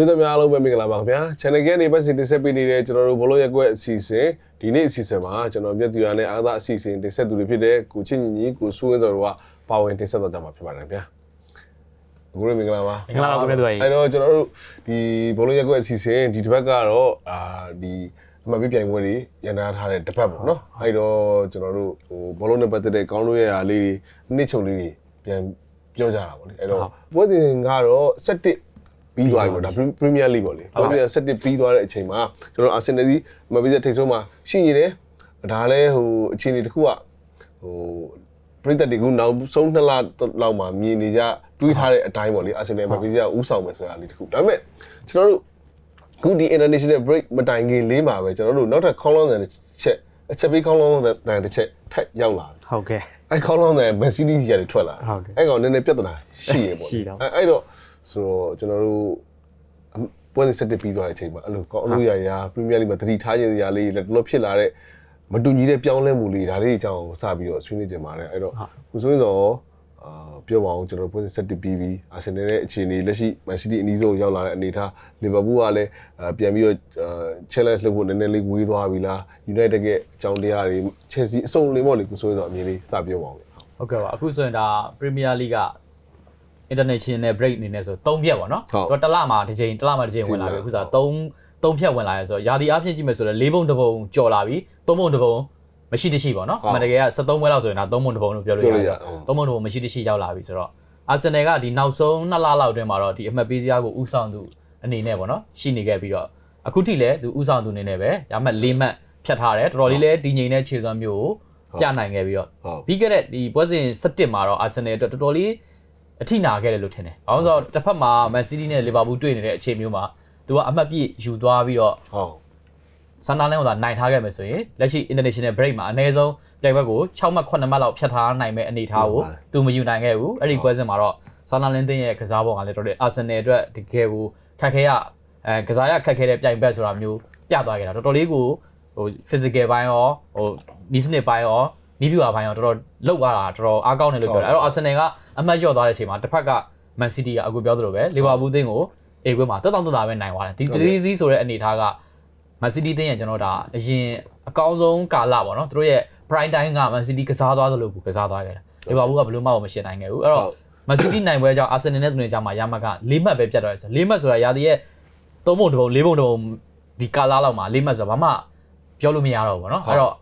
ပြည်သူများအားလုံးပဲမင်္ဂလာပါခင်ဗျာ channel ကနေပတ်စီတင်ဆက်ပေးနေတဲ့ကျွန်တော်တို့ဘလို့ရက်ကွက်အစီအစဉ်ဒီနေ့အစီအစဉ်မှာကျွန်တော်မြတ်သူရနဲ့အားသာအစီအစဉ်တင်ဆက်သူတွေဖြစ်တဲ့ကိုချင်းညီညီကိုစိုးဝင်းစောတို့ကပါဝင်တင်ဆက်တော့ကြမှာဖြစ်ပါတယ်ခင်ဗျာအခုလည်းမင်္ဂလာပါမင်္ဂလာပါခင်ဗျာတို့ကြီးအဲ့တော့ကျွန်တော်တို့ဒီဘလို့ရက်ကွက်အစီအစဉ်ဒီတစ်ပတ်ကတော့အာဒီအမှတ်ပေးပြိုင်ပွဲတွေရန်နာထားတဲ့တစ်ပတ်ပေါ့နော်အဲ့တော့ကျွန်တော်တို့ဟိုဘလို့နဲ့ပတ်သက်တဲ့ကောင်းလို့ရရာလေးတွေနှစ်ချုပ်လေးတွေပြန်ပြောကြတာပေါ့လေအဲ့တော့ပွဲစဉ်ကတော့7 ပြီးသွားပြီပေါ့ဒါပရီးမီးယားလိပေါ့လေပွဲစဉ်7ပြီးသွားတဲ့အချိန်မှာကျွန်တော်အာဆင်နယ်စီမပေးတဲ့ထိတ်ဆုံးမှာရှိနေတယ်ဒါလည်းဟိုအခြေအနေတစ်ခုကဟိုပရိသတ်တွေကနောက်ဆုံးနှစ်လလောက်မှာမြင်နေကြတွေးထားတဲ့အတိုင်းပေါ့လေအာဆင်နယ်မပေးကဥဆောင်မယ်ဆိုတာလေးတစ်ခုဒါပေမဲ့ကျွန်တော်တို့ခုဒီ international break မတိုင်ခင်လေးမှာပဲကျွန်တော်တို့နောက်ထပ်ခေါင်းလောင်းတဲ့ချက်အချက်ပေးခေါင်းလောင်းတဲ့တစ်ချက်ထပ်ရောက်လာတယ်ဟုတ်ကဲ့အဲ့ခေါင်းလောင်းတဲ့ Mercedes ကြီးတွေထွက်လာဟုတ်ကဲ့အဲ့ကောင်နည်းနည်းပြဿနာရှိရပေါ့ရှိတော့အဲ့အဲ့တော့ ဆိုတော့ကျွန်တော်တို့အမပွဲစဉ်ဆက်တက်ပြီးသွားတဲ့အချိန်မှာအဲ့လိုကောင်းလို့ရရာ Premier League မှာတတိထားခြင်းရာလေးလက်တော့ဖြစ်လာတဲ့မတူညီတဲ့ပြောင်းလဲမှုလေးဒါလေးအကြောင်းစပြီးတော့ဆွေးနွေးကြပါမယ်အဲ့တော့ကိုစိုးရင်တော့အာပြောပါအောင်ကျွန်တော်ပွဲစဉ်ဆက်တက်ပြီးပြီးအာဆင်နယ်ရဲ့အခြေအနေလက်ရှိ Man City အနီးဆုံးရောက်လာတဲ့အနေအထား Liverpool ကလည်းအာပြန်ပြီးတော့အာ challenge လုပ်ဖို့နည်းနည်းလေးဝေးသွားပြီလား United ရဲ့အကြောင်းတရားတွေ Chelsea အစုံလေးပေါ့လေကိုစိုးရင်တော့အမြင်လေးစပြောပါအောင်ဟုတ်ကဲ့ပါအခုဆိုရင်ဒါ Premier League က International Break အနေနဲ့ဆို3ဖြတ်ပေါ့နော်ဟုတ်သူကတစ်လမှာတစ်ချိန်တစ်လမှာတစ်ချိန်ဝင်လာပြီအခုဆိုတော့3 3ဖြတ်ဝင်လာရဲဆိုတော့ယာဒီအဖြစ်ကြည့်မယ်ဆိုတော့၄ပုံတစ်ပုံကြော်လာပြီ3ပုံတစ်ပုံမရှိတရှိပေါ့နော်ဟုတ်အမှန်တကယ်က73ပွဲလောက်ဆိုရင်ဒါ3ပုံတစ်ပုံလို့ပြောလို့ပြောရလို့တရယ်ဟုတ်3ပုံတစ်ပုံမရှိတရှိရောက်လာပြီဆိုတော့အာဆင်နယ်ကဒီနောက်ဆုံး2လလောက်အတွင်းမှာတော့ဒီအမှတ်ပေးစရာကိုဥဆောင်သူအနေနဲ့ပေါ့နော်ရှိနေခဲ့ပြီးတော့အခုထိလည်းသူဥဆောင်သူအနေနဲ့ပဲရမှတ်၄မှတ်ဖြတ်ထားတယ်တော်တော်လေးလည်းတည်ငြိမ်တဲ့ခြေစွမ်းမျိုးကိုပြနိုင်ခဲ့ပြီးတော့ဟုတ်ပြီးခဲ့တဲ့ဒီပွဲစဉ်17မှာတော့အာဆင်နယ်အတွက်တော်တော်လေး အထိနာခဲ့တယ်လို့ထင်တယ်။ဘာလို့လဲဆိုတော့တစ်ဖက်မှာမန်စီးတီးနဲ့လီဗာပူးတွေ့နေတဲ့အခြေမျိုးမှာသူကအမှတ်ပြည့်ယူသွားပြီးတော့ဟုတ်ဆန်နာလန်ကိုသာနိုင်ထားခဲ့မယ်ဆိုရင်လက်ရှိ international break မှာအနည်းဆုံးပြိုင်ပွဲကို6မှတ်9မှတ်လောက်ဖြတ်ထားနိုင်မဲ့အနေအထားကိုသူမယူနိုင်ခဲ့ဘူး။အဲ့ဒီပွဲစဉ်မှာတော့ဆန်နာလန်တင်းရဲ့ကစားပုံကလည်းတော်တော်အာဆင်နယ်အတွက်တကယ်ကိုခက်ခဲရအဲကစားရခက်ခဲတဲ့ပြိုင်ဘက်ဆိုတာမျိုးပြသွားခဲ့တာတော်တော်လေးကိုဟို physical ဘိုင်းရောဟို business ဘိုင်းရော နီးပြူအပိုင်းရောတော်တော်လောက်ရတာတော်တော်အားကောင်းတယ်လို့ပြောတယ်အဲ့တော့အာဆင်နယ်ကအမှတ်လျော့သွားတဲ့အချိန်မှာတစ်ဖက်ကမန်စီးတီးကအခုပြောသလိုပဲလီဗာပူးသင်းကိုအေကွဲမှာတက်တောင့်တက်တာပဲနိုင်သွားတယ်ဒီတရီစီဆိုတဲ့အနေအထားကမန်စီးတီးသင်းရဲ့ကျွန်တော်ဒါအရင်အကောင်းဆုံးကာလပေါ့နော်သူတို့ရဲ့ prime time ကမန်စီးတီးကစားသွားသလိုကိုကစားသွားခဲ့တယ်လီဗာပူးကဘယ်လို့မှမရှင်းနိုင်ခဲ့ဘူးအဲ့တော့မန်စီးတီးနိုင်ပွဲကြောင့်အာဆင်နယ်နဲ့သူတွေကြားမှာရမှတ်က၄မှတ်ပဲပြတ်သွားတယ်ဆို၄မှတ်ဆိုတာရာသီရဲ့၃ပုံတစ်ပုံ၄ပုံတစ်ပုံဒီကာလာလောက်မှာ၄မှတ်ဆိုတာဘာမှပြောလို့မရတော့ဘူးဗောနော်အဲ့တော့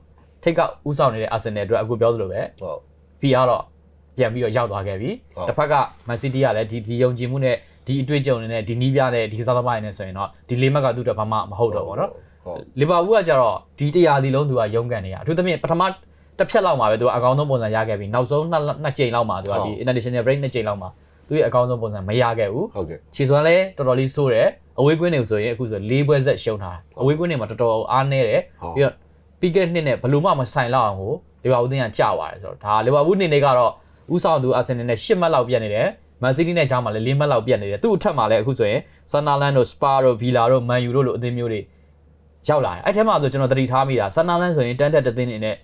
ထိတ်ကဥဆောင်နေတဲ့အာဆင်နယ်အတွက်အခုပြောသလိုပဲဟုတ်ဖီကတော့ပြန်ပြီးတော့ရောက်သွားခဲ့ပြီဟုတ်တစ်ဖက်ကမန်စီးတီးကလည်းဒီဒီယုံကြည်မှုနဲ့ဒီအတွေ့အကြုံတွေနဲ့ဒီနီးပြတဲ့ဒီကစားသမားတွေနဲ့ဆိုရင်တော့ဒီ၄မှတ်ကသူ့အတွက်ဘာမှမဟုတ်တော့ဘူးဗောနော်ဟုတ်လီဗာပူးကကြတော့ဒီတရားဒီလုံးသူကရုန်းကန်နေရအထူးသဖြင့်ပထမတစ်ဖြတ်လောက်မှာပဲသူကအကောင်းဆုံးပုံစံရခဲ့ပြီနောက်ဆုံးနှစ်နှစ်ကြိမ်လောက်မှာသူကဒီ international break နှစ်ကြိမ်လောက်မှာသူရဲ့အကောင်းဆုံးပုံစံမရခဲ့ဘူးဟုတ်ကဲ့ခြေစွမ်းလည်းတော်တော်လေးဆိုးတယ်အဝေးကွင်းတွေဆိုရင်အခုဆို၄ပွဲဆက်ရှုံးထားတယ်အဝေးကွင်းတွေမှာတော်တော်အားနည်းတယ်ဟုတ်ပြီးတော့ ပြီးခဲ့တဲ့နှစ်နဲ့ဘယ်လို့မှမဆိုင်လောက်အောင်ကိုလီဗာပူးတင်းကကြာသွားတယ်ဆိုတော့ဒါလီဗာပူးနေနေကတော့ဥဆောင်သူအာဆင်နယ်နဲ့၈မှတ်လောက်ပြတ်နေတယ်မန်စီးတီးနဲ့ဂျာမှာလည်း၄မှတ်လောက်ပြတ်နေတယ်သူ့အထက်မှာလည်းအခုဆိုရင်ဆန်နာလန်တို့စပါတို့ဗီလာတို့မန်ယူတို့လိုအသင်းမျိုးတွေရောက်လာတယ်အဲ့ထဲမှာဆိုကျွန်တော်သတိထားမိတာဆန်နာလန်ဆိုရင်တန်တက်တသင်းနေနဲ့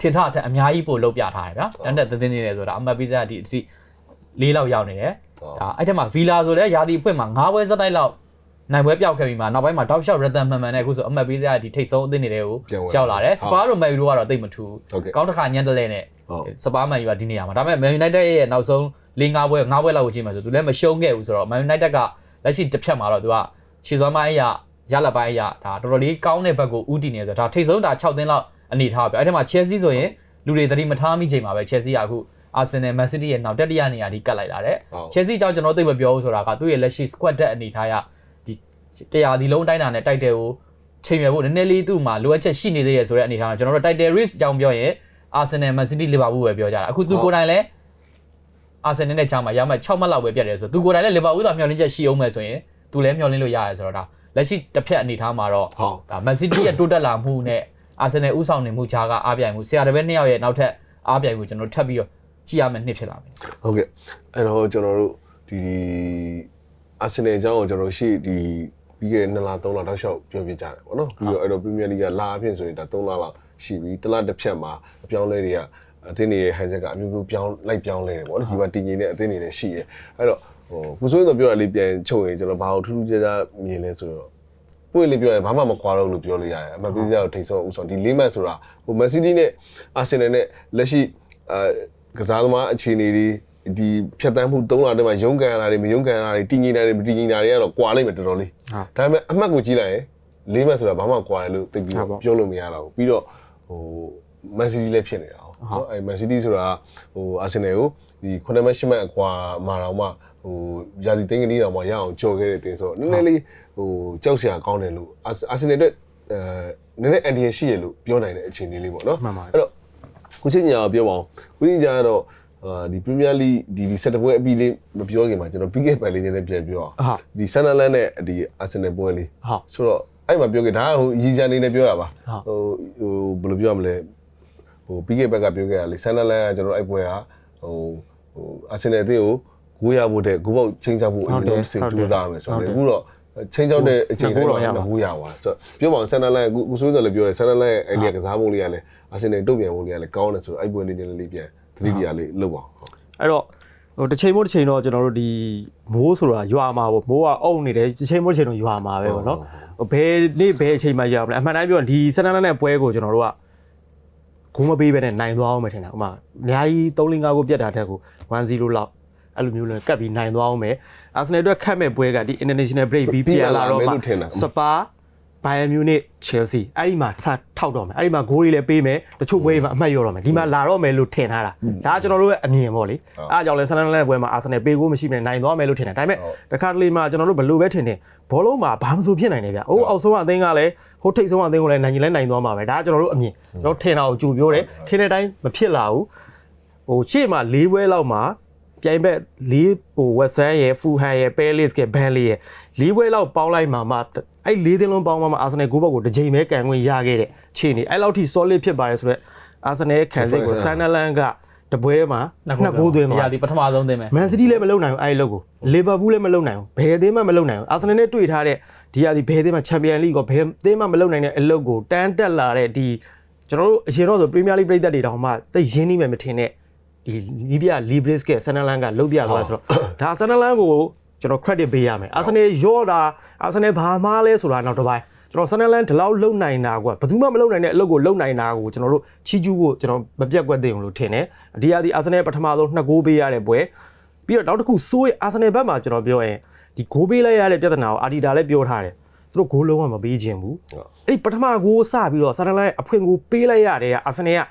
ထင်ထအထက်အများကြီးပို့လောက်ပြထားတယ်ဗျာတန်တက်တသင်းနေတယ်ဆိုတာအမှတ်ပေးစရာဒီအစီ၄လောက်ရောက်နေတယ်ဟုတ်ဒါအဲ့ထက်မှာဗီလာဆိုလည်းယာတီအဖွင့်မှာ၅ပွဲစက်တိုက်လောက် နိုင်ပွဲပျောက်ခဲ့ပြီးမှနောက်ပိုင်းမှာတောက်လျှောက်ရတန်မှန်မှန်နဲ့အခုဆိုအမှတ်ပေးစရာဒီထိတ်ဆုံးအသင်းတွေကိုပြန်ဝင်ရောက်လာတယ်ဟုတ်စပါတို့မန်ယူတို့ကတော့တိတ်မထူဟုတ်ကဲ့ကောင်းတစ်ခါညံ့တလဲနဲ့ဟုတ်စပါမန်ယူကဒီနေရာမှာဒါပေမဲ့မန်ယူနိုက်တက်ရဲ့နောက်ဆုံး၄၅ပွဲ၅ပွဲလောက်ကိုကြည့်မှဆိုသူလည်းမရှုံးခဲ့ဘူးဆိုတော့မန်ယူနိုက်တက်ကလက်ရှိတစ်ဖြတ်မှာတော့သူကခြေစွမ်းပိုင်းအရရလက်ပိုင်းအရဒါတော်တော်လေးကောင်းတဲ့ဘက်ကိုဥတည်နေဆိုတော့ဒါထိတ်ဆုံးဒါ6သင်းလောက်အနေထားပဲအဲ့ဒီမှာ Chelsea ဆိုရင်လူတွေသတိမထားမိချိန်မှာပဲ Chelsea ကအခု Arsenal Man City ရဲ့နောက်တတိယနေရာဒီကတ်လိုက်လာတဲ့ဟုတ် Chelsea ကြောင့်ကျွန်တော်သိပ်မပြောဘူးဆိုတာကသူ့ရဲ့လက်ရှိ squad တက်အနေထားရဒီ တရားဒီလုံးတိုင်းတာနဲ့တိုက်တယ်ကိုချိန်ရွယ်ဖို့နည်းနည်းလေးသူ့မှာလိုအပ်ချက်ရှိနေသေးတယ်ဆိုတဲ့အနေထားကကျွန်တော်တို့ title risk ကြောင့်ပြောရင် Arsenal Man City Liverpool ပဲပြောကြတာအခုသူကိုယ်တိုင်လည်း Arsenal နဲ့ချာမှာရမှ6မှတ်လောက်ပဲပြတ်တယ်ဆိုသူကိုယ်တိုင်လည်း Liverpool သာမျှော်လင့်ချက်ရှိအောင်မယ်ဆိုရင်သူလည်းမျှော်လင့်လို့ရရဲဆိုတော့ဒါလက်ရှိတစ်ဖက်အနေထားမှာတော့ဟုတ်ဒါ Man City ရဲ့တိုးတက်လာမှုနဲ့ Arsenal ဥဆောင်နေမှုခြားကအားပြိုင်မှုဆရာတပည့်နှစ်ယောက်ရဲ့နောက်ထပ်အားပြိုင်မှုကျွန်တော်တို့ထပ်ပြီးတော့ကြည့်ရမယ့်နှစ်ဖြစ်လာမယ်ဟုတ်ကဲ့အဲ့တော့ကျွန်တော်တို့ဒီအာဆင်နယ်အကြောင်းကိုကျွန်တော်ရှိဒီ ပြီးခဲ့တဲ့2လ3လတောက်လျှောက်ပြောပြကြတယ်ပေါ့နော်ပြီးတော့အဲ့တော့ပရီးမီးယားလိဂ်ကလာအဖြစ်ဆိုရင်ဒါ3လလောက်ရှိပြီတစ်လတစ်ဖြတ်မှာအပြောင်းလဲတွေကအသင်းတွေရဲ့ဟန်ချက်ကအမျိုးမျိုးပြောင်းလိုက်ပြောင်းလဲတယ်ပေါ့နော်ဒီမှာတည်ငြိမ်တဲ့အသင်းတွေလည်းရှိတယ်အဲ့တော့ဟဟိုကိုစိုးရင်တော့ပြောရလေးပြန်ချုပ်ရင်ကျွန်တော်ဘာလို့ထူးထူးခြားခြားမြင်လဲဆိုတော့ပွင့်လေးပြောရင်ဘာမှမကွာတော့လို့ပြောလို့ရတယ်အမှပေးစရာကိုထိတ်ဆုံးဥဆောင်ဒီလေးမတ်ဆိုတာဟိုမက်ဆီဒီနဲ့အာဆင်နယ်နဲ့လက်ရှိအဲကစားသမားအခြေအနေတွေ ဒီဖြတ်တန်းမှု၃လတည်းမှာရုန်းကန်ရတာတွေမရုန်းကန်ရတာတွေတည်ငြိမ်တာတွေမတည်ငြိမ်တာတွေကတော့ကွာလိုက်မယ်တော်တော်လေးဟုတ်ဒါပေမဲ့အမှတ်ကိုကြည့်လိုက်ရင်လေးမတ်ဆိုတာဘာမှကွာတယ်လို့သိပြီးဟုတ်ပါပြောလို့မရတော့ဘူးပြီးတော့ဟိုမန်စီးတီးလည်းဖြစ်နေတာဟုတ်နော်အဲမန်စီးတီးဆိုတာဟိုအာဆင်နယ်ကိုဒီ9မှတ်10မှတ်အကွာမှာတော့မှဟိုယာစီသိန်းကလေးတောင်မှရအောင်ကြော်ခဲ့တဲ့တင်ဆိုတော့နည်းနည်းလေးဟိုကြောက်စရာကောင်းတယ်လို့အာအာဆင်နယ်အတွက်အဲနည်းနည်းအန်ဒီရရှိရလို့ပြောနိုင်တဲ့အခြေအနေလေးပေါ့နော်မှန်ပါတယ်အဲ့တော့ကိုချင်းညာပြောပါအောင်ကိုချင်းညာကတော့ အာဒီပရီးမီးယားလိဒီဒီဆက်တပွဲအပြီးလေးမပြောခင်မှာကျွန်တော်ပြီးခဲ့ပိုင်လေးနည်းနည်းပြန်ပြောအောင်ဟုတ်ဒီဆန်နလန်နဲ့ဒီအာဆင်နယ်ပွဲလေးဟုတ်ဆိုတော့အဲ့မှာပြောခဲ့ဒါကဟိုရည်စံနေနဲ့ပြောတာပါဟုတ်ဟိုဟိုဘယ်လိုပြောရမလဲဟိုပြီးခဲ့ဘက်ကပြောခဲ့ရလေဆန်နလန်ကကျွန်တော်အဲ့ပွဲကဟိုဟိုအာဆင်နယ်အသင်းကိုဂိုးရဖို့တဲ့ဂိုးပေါက်ချင်းချဖို့အရင်ဆုံးစင်တူးသားမယ်ဆိုတော့အခုတော့ချင်းချောက်တဲ့အချိန်တိုင်းမှာဂိုးရသွားဆိုတော့ပြောပါအောင်ဆန်နလန်ကကိုဆိုးစောလည်းပြောတယ်ဆန်နလန်ရဲ့အဲ့ဒီကစားပုံလေးကလည်းအာဆင်နယ်တုတ်ပြန်ပုံလေးကလည်းကောင်းတယ်ဆိုတော့အဲ့ပွဲလေးချင်းလေးပြန်သ တိတရားလေးလုပ်ပါအောင်အဲ့တော့ဟိုတစ်ချိန်မို့တစ်ချိန်တော့ကျွန်တော်တို့ဒီမိုးဆိုတာရွာမှာပေါ့မိုးကအုံနေတယ်တစ်ချိန်မို့တစ်ချိန်တော့ရွာမှာပဲပေါ့နော်ဟိုဘယ်နေ့ဘယ်အချိန်မှရွာမလဲအမှန်တိုင်းပြောရင်ဒီစနနနဲ့ပွဲကိုကျွန်တော်တို့ကဂိုးမပေးဘဲနဲ့နိုင်သွားအောင်မယ်ထင်တာဥမာအများကြီး3 5ကိုပြတ်တာတက်ကို1-0လောက်အဲ့လိုမျိုးလဲကပ်ပြီးနိုင်သွားအောင်မယ်အာဆင်နယ်အတွက်ခတ်မဲ့ပွဲကဒီ international break ပြီးပြန်လာတော့မှစပါ ဘိုင်ယန်မြူနစ်ချယ်ဆီအဲ့ဒီမှာစထောက်တော့မယ်အဲ့ဒီမှာဂိုးတွေလည်းပေးမယ်တချို့ပွဲတွေမှာအမှတ်ရတော့မယ်ဒီမှာလာတော့မယ်လို့ထင်ထားတာဒါကကျွန်တော်တို့ရဲ့အမြင်ပေါ့လေအားကြောင့်လဲဆန်နလန်ပွဲမှာအာဆင်နယ်ပေးကိုမရှိမနဲ့နိုင်သွားမယ်လို့ထင်တယ်ဒါပေမဲ့တခါတလေမှာကျွန်တော်တို့ဘယ်လိုပဲထင်တယ်ဘောလုံးမှာဘာမှမဆိုဖြစ်နိုင်တယ်ဗျအိုးအောက်ဆုံးကအသင်းကလည်းဟိုထိတ်ဆုံးကအသင်းကိုလည်းနိုင်ရင်လည်းနိုင်သွားမှာပဲဒါကကျွန်တော်တို့အမြင်ကျွန်တော်ထင်တာကိုကြိုပြောတယ်ထင်တဲ့အတိုင်းမဖြစ်လာဘူးဟိုရှေ့မှာ၄ပွဲလောက်မှာပြိုင်ဘက်၄ဟိုဝက်ဆန်ရဲ့ဖူဟန်ရဲ့ပဲလစ်ရဲ့ဘန်လီရဲ့၄ပွဲလောက်ပေါင်းလိုက်မှာမှ အဲ့၄သင်းလုံးပေါင်းမှာမှအာဆင်နယ်ဂိုးဘောက်ကိုတစ်ချိန်ပဲကန်ခွင့်ရခဲ့တဲ့ခြေနေအဲ့လောက်ထိ solid ဖြစ်ပါတယ်ဆိုတော့အာဆင်နယ်ရဲ့ခံစစ်ကိုဆန်နလန်ကတပွဲမှာနှစ်ဂိုးသွင်းသွားရာဒီပထမဆုံးသင်းပဲမန်စီးတီးလည်းမလုံနိုင်ဘူးအဲ့ဒီလောက်ကိုလီဗာပူးလည်းမလုံနိုင်ဘူးဘယ်အသင်းမှမလုံနိုင်ဘူးအာဆင်နယ်နဲ့တွေ့ထားတဲ့ဒီဟာဒီဘယ်အသင်းမှချန်ပီယံလိကိုဘယ်အသင်းမှမလုံနိုင်တဲ့အလုပ်ကိုတန်းတက်လာတဲ့ဒီကျွန်တော်တို့အရင်တော့ဆိုပရီးမီးယားလိပြည်သက်တွေတောင်မှသိရင်းနှီးမယ်မထင်တဲ့ဒီလီဘီယာလီဘရစ်ကဆန်နလန်ကလုတ်ပြသွားဆိုတော့ဒါဆန်နလန်ကို ကျွန်တော် credit ပေးရမယ်အာဆင်နယ်ရော့တာအာဆင်နယ်ဘာမှလဲဆိုတာနောက်တစ်ပိုင်းကျွန်တော်ဆန်နလန်ဒီလောက်လုံနိုင်တာကွာဘယ်သူမှမလုံနိုင်တဲ့အလုပ်ကိုလုံနိုင်တာကိုကျွန်တော်တို့ချီးကျူးဖို့ကျွန်တော်မပြတ်ကွက်သိအောင်လို့ထင်တယ်ဒီဟာဒီအာဆင်နယ်ပထမဆုံးနှစ်ဂိုးပေးရတဲ့ပွဲပြီးတော့နောက်တစ်ခုစိုးရအာဆင်နယ်ဘက်မှာကျွန်တော်ပြောရင်ဒီဂိုးပေးလိုက်ရတဲ့ပြဿနာကိုအာဒီတာလည်းပြောထားတယ်သူတို့ဂိုးလုံးဝမပေးခြင်းဘူးအဲ့ဒီပထမဂိုးစပြီးတော့ဆန်နလိုင်းအဖွင့်ကိုပေးလိုက်ရတဲ့အာဆင်နယ်က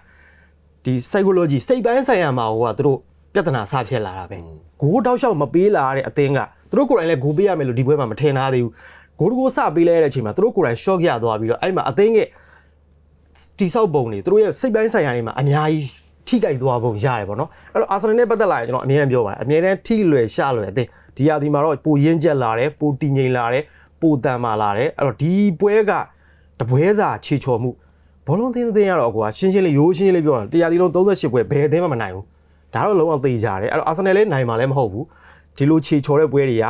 ဒီ psychology စိတ်ပိုင်းဆိုင်ရာမှာဟိုကသူတို့ပြဿနာစဖြစ်လာတာပဲဂိုးတောက်လျှောက်မပေးလာတဲ့အသင်းက သူတို့ကိုယ်တိုင်လည်းဂိုးပေးရမယ်လို့ဒီပွဲမှာမထင်ထားသေးဘူးဂိုးတကိုးစပေးလိုက်ရတဲ့အချိန်မှာသူတို့ကိုယ်တိုင် shock ရသွားပြီးတော့အဲ့မှာအသင်းရဲ့တိဆောက်ပုံတွေသူတို့ရဲ့စိတ်ပိုင်းဆိုင်ရာတွေမှာအများကြီးထိကြိုက်သွားပုံရတယ်ပေါ့နော်အဲ့တော့အာဆင်နယ်နဲ့ပတ်သက်လာရင်ကျွန်တော်အမြဲတမ်းပြောပါတယ်အမြဲတမ်းထိလွယ်ရှလွယ်အသင်းဒီဟာဒီမှာတော့ပိုရင်းကျက်လာတယ်ပိုတည်ငြိမ်လာတယ်ပိုတန်မာလာတယ်အဲ့တော့ဒီပွဲကတပွဲစာခြေချော်မှုဘောလုံးသင်းသင်းရတော့ကွာရှင်းရှင်းလေးရိုးရှင်းရှင်းလေးပြောတာတရားဒီလုံး38ပွဲဘယ်အသင်းမှမနိုင်ဘူးဒါတော့လုံးဝသိကြတယ်အဲ့တော့အာဆင်နယ်လည်းနိုင်မှာလည်းမဟုတ်ဘူး ဒီလိုခြေချော်တဲ့ပွဲတွေက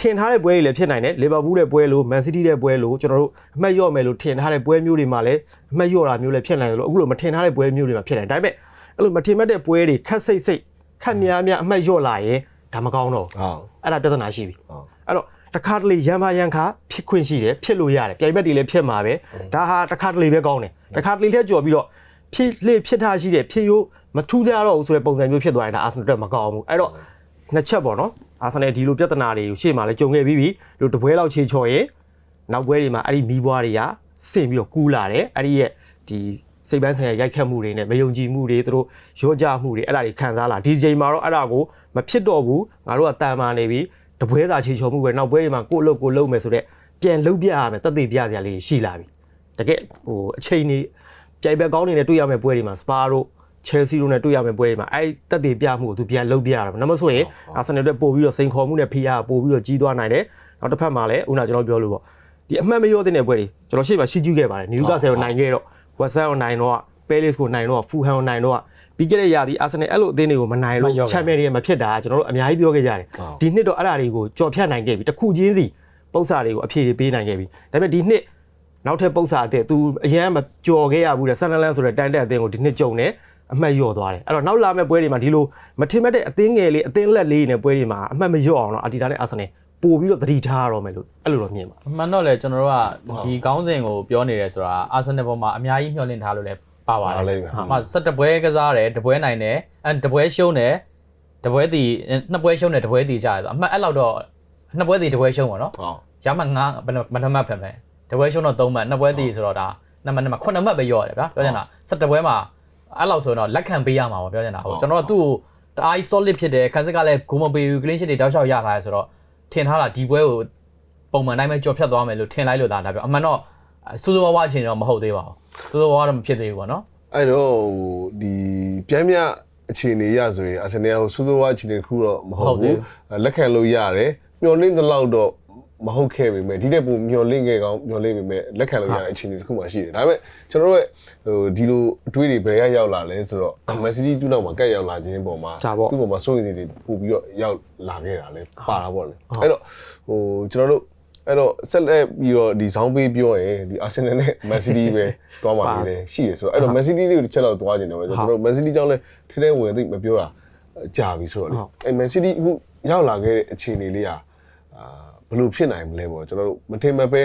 ထင်ထားတဲ့ပွဲတွေလည်းဖြစ်နိုင်တယ်လီဗာပူးတဲ့ပွဲလို့မန်စီးတီးတဲ့ပွဲလို့ကျွန်တော်တို့အမှတ်ရော့မယ်လို့ထင်ထားတဲ့ပွဲမျိုးတွေမှာလည်းအမှတ်ရော့တာမျိုးလည်းဖြစ်နိုင်တယ်လို့အခုလိုမထင်ထားတဲ့ပွဲမျိုးတွေမှာဖြစ်နိုင်တယ်ဒါပေမဲ့အဲ့လိုမထင်မှတ်တဲ့ပွဲတွေခက်စိတ်စိတ်ခက်များများအမှတ်ရော့လာရင်ဒါမကောင်းတော့ဘူးဟုတ်အဲ့ဒါပြဿနာရှိပြီဟုတ်အဲ့တော့တခါတလေရံပါရံခါဖြစ်ခွင့်ရှိတယ်ဖြစ်လို့ရတယ်ပြိုင်ဘက်တွေလည်းဖြစ်မှာပဲဒါဟာတခါတလေပဲကောင်းတယ်တခါတလေထက်ကြော်ပြီးတော့ဖြစ်လေဖြစ်ထားရှိတယ်ဖြစ်ရိုးမထူးကြတော့ဘူးဆိုတဲ့ပုံစံမျိုးဖြစ်သွားရင်ဒါအာဆင်နယ်အတွက်မကောင်းဘူးအဲ့တော့ နှစ်ချက်ပေါ့နော်အာဆင်နယ်ဒီလိုပြဿနာတွေကိုရှေ့မှာလည်းကြုံခဲ့ပြီးပြီဒီတပွဲလောက်ခြေချော်ရင်နောက်ပွဲတွေမှာအဲ့ဒီမီးပွားတွေကဆင်ပြီးတော့ကူးလာတယ်အဲ့ဒီရဲ့ဒီစိတ်ပန်းဆိုင်ရာရိုက်ခတ်မှုတွေနဲ့မယုံကြည်မှုတွေသူတို့ရောကြမှုတွေအဲ့ဒါတွေခံစားလာဒီချိန်မှာတော့အဲ့ဒါကိုမဖြစ်တော့ဘူးငါတို့ကတန်မာနေပြီတပွဲသာခြေချော်မှုပဲနောက်ပွဲတွေမှာကိုယ့်အလုပ်ကိုယ်လုပ်မယ်ဆိုတော့ပြန်လုပ်ပြရမယ်တက်သေးပြစရာလေးရှိလာပြီတကယ်ဟိုအချိန်ကြီးပြိုင်ဘက်ကောင်းတွေနဲ့တွေ့ရမယ့်ပွဲတွေမှာစပါတို့ Chelsea တို့နဲ့တွေ့ရမယ့်ပွဲတွေမှာအဲ့တက်သေးပြမှုကိုသူပြန်လုပ်ပြရတာနမဆိုရင်အာဆင်နယ်အတွက်ပို့ပြီးတော့စိန်ခေါ်မှုနဲ့ဖိအားပို့ပြီးတော့ကြီးသွားနိုင်တယ်နောက်တစ်ဖက်မှာလည်းဦးနာကျွန်တော်ပြောလို့ပေါ့ဒီအမှတ်မလျော့တဲ့ပွဲတွေကျွန်တော်ရှေ့မှာရှိကျူးခဲ့ပါတယ်နယူကာဆယ်ကိုနိုင်ခဲ့တော့ဝက်ဆန်ကိုနိုင်တော့ပဲလစ်ကိုနိုင်တော့ဖူဟန်ကိုနိုင်တော့ပြီးခဲ့တဲ့ရာသီအာဆင်နယ်အဲ့လိုအသင်းတွေကိုမနိုင်လို့ချန်ပီယံတွေမဖြစ်တာကျွန်တော်တို့အများကြီးပြောခဲ့ကြတယ်ဒီနှစ်တော့အဲ့ဒါတွေကိုကြော်ဖြတ်နိုင်ခဲ့ပြီတစ်ခုချင်းစီပုံစံတွေကိုအဖြေတွေပေးနိုင်ခဲ့ပြီဒါပေမဲ့ဒီနှစ်နောက်ထပ်ပုံစံအသစ်သူအရန်မကြော်ခဲ့ရဘူးတဲ့ဆန်နလန်ဆိုတဲ့တန်တက်အသင်းကိုဒီနှစ်ကြုံတယ် အမှတ်လျော့သွားတယ်အဲ့တော့နောက်လာမယ့်ပွဲတွေမှာဒီလိုမထင်မဲ့တဲ့အသင်းငယ်လေးအသင်းလက်လေးနဲ့ပွဲတွေမှာအမှတ်မလျော့အောင်တော့အာတီတာနဲ့အာဆင်နယ်ပို့ပြီးတော့သတိထားရတော့မယ်လို့အဲ့လိုတော့မြင်ပါအမှန်တော့လေကျွန်တော်တို့ကဒီကောင်းစဉ်ကိုပြောနေတယ်ဆိုတာအာဆင်နယ်ပေါ်မှာအများကြီးမျှော်လင့်ထားလို့လည်းပါပါတပါယ်လိမ့်မယ်အမှ17ပွဲကစားတယ်တပွဲနိုင်တယ်အဲတပွဲရှုံးတယ်တပွဲတီနှစ်ပွဲရှုံးတယ်တပွဲတီကြတယ်ဆိုအမှတ်အဲ့လောက်တော့နှစ်ပွဲတီတပွဲရှုံးပါတော့ဟုတ်ရမှငါဘယ်နှမထမတ်ဖက်မယ်တပွဲရှုံးတော့3မှတ်နှစ်ပွဲတီဆိုတော့ဒါနှစ်မှတ်နှစ်မှတ်9မှတ်ပဲရော့တယ်ဗျာပြောချင်တာ17ပွဲမှာ အဲ့လောက်ဆိုတော့လက်ခံပေးရမှာပါပြောချင်တာဟုတ်ကျွန်တော်ကသူ့ကိုတအား solid ဖြစ်တယ်ခန်းစစ်ကလည်းဂိုးမပေးဘူး clean sheet တွေတောက်လျှောက်ရထားတယ်ဆိုတော့ထင်ထားတာဒီပွဲကိုပုံမှန်တိုင်းပဲကြော်ဖြတ်သွားမယ်လို့ထင်လိုက်လို့ဒါဒါပြောအမှန်တော့စူးစူးဝါးဝါအခြေအနေတော့မဟုတ်သေးပါဘူးစူးစူးဝါးဝါတော့မဖြစ်သေးဘူးပေါ့နော်အဲ့တော့ဟိုဒီပြင်းပြအခြေအနေရဆိုရင်အာဆင်နယ်ဟိုစူးစူးဝါးအခြေအနေတစ်ခုတော့မဟုတ်ဘူးလက်ခံလို့ရတယ်မျော်လင့်တဲ့လောက်တော့ မဟုတ်ခဲ့ပေမဲ့ဒီတဲ့ပုံမျော်လင့်ခဲ့ကောင်းမျော်လင့်ပေမဲ့လက်ခံလို့ရတဲ့အခြေအနေတစ်ခုမှရှိတယ်ဒါပေမဲ့ကျွန်တော်တို့ရဲ့ဟိုဒီလိုအတွေးတွေဘယ်ရရောက်လာလဲဆိုတော့မက်ဆီတီတူနောက်မှာကတ်ရောက်လာခြင်းပုံမှာသူ့ပုံမှာစိုးရိမ်တွေပို့ပြီးတော့ရောက်လာခဲ့တာလဲပါတာပေါ့လေအဲ့တော့ဟိုကျွန်တော်တို့အဲ့တော့ဆက်လက်ပြီးတော့ဒီဇောင်းပေးပြောရင်ဒီအာဆင်နယ်နဲ့မန်စီးတီးပဲတွားမှာနေတယ်ရှိတယ်ဆိုတော့အဲ့တော့မန်စီးတီးလေးကိုတစ်ချက်တော့တွားနေတယ်ပဲကျွန်တော်တို့မန်စီးတီးကြောင့်လဲထဲထဲဝင်သိမပြောတာကြာပြီဆိုတော့လေအဲ့မန်စီးတီးအခုရောက်လာခဲ့တဲ့အခြေအနေလေးဟာအာ ဘယ်လိုဖြစ်နိုင်မလဲပေါ့ကျွန်တော်တို့မထင်မှတ်ပဲ